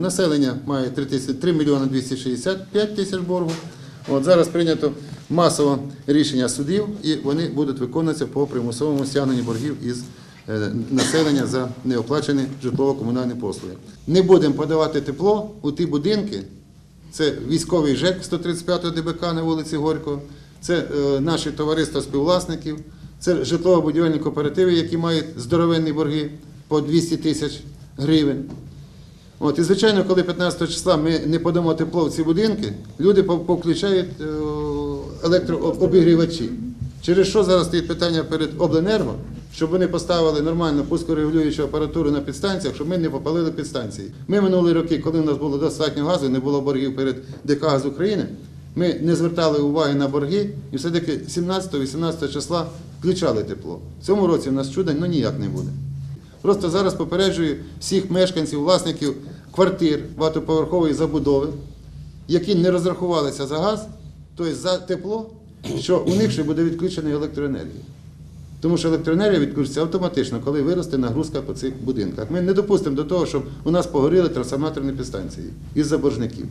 Населення має 3, 3 мільйони 265 тисяч боргу. От зараз прийнято масово рішення судів, і вони будуть виконуватися по примусовому стягненню боргів із е, населення за неоплачені житлово-комунальні послуги. Не будемо подавати тепло у ті будинки. Це військовий ЖЕК 135 ДБК на вулиці Горького, це е, наші товариства співвласників, це житлово-будівельні кооперативи, які мають здоровенні борги по 200 тисяч гривень. От, і звичайно, коли 15 числа ми не подамо тепло в ці будинки, люди повключають е, електрообігрівачі. Через що зараз стоїть питання перед обленерго, щоб вони поставили нормальну пускорегулюючу апаратуру на підстанціях, щоб ми не попалили підстанції. Ми минулі роки, коли у нас було достатньо газу, не було боргів перед ДК «Газ України, ми не звертали уваги на борги і все-таки 17-18 числа включали тепло. В цьому році в нас чуда ну, ніяк не буде. Просто зараз попереджую всіх мешканців, власників квартир багатоповерхової забудови, які не розрахувалися за газ, тобто за тепло, що у них ще буде відключена електроенергія. Тому що електроенергія відключиться автоматично, коли виросте нагрузка по цих будинках. Ми не допустимо до того, щоб у нас погоріли трансформаторні підстанції із-за боржників.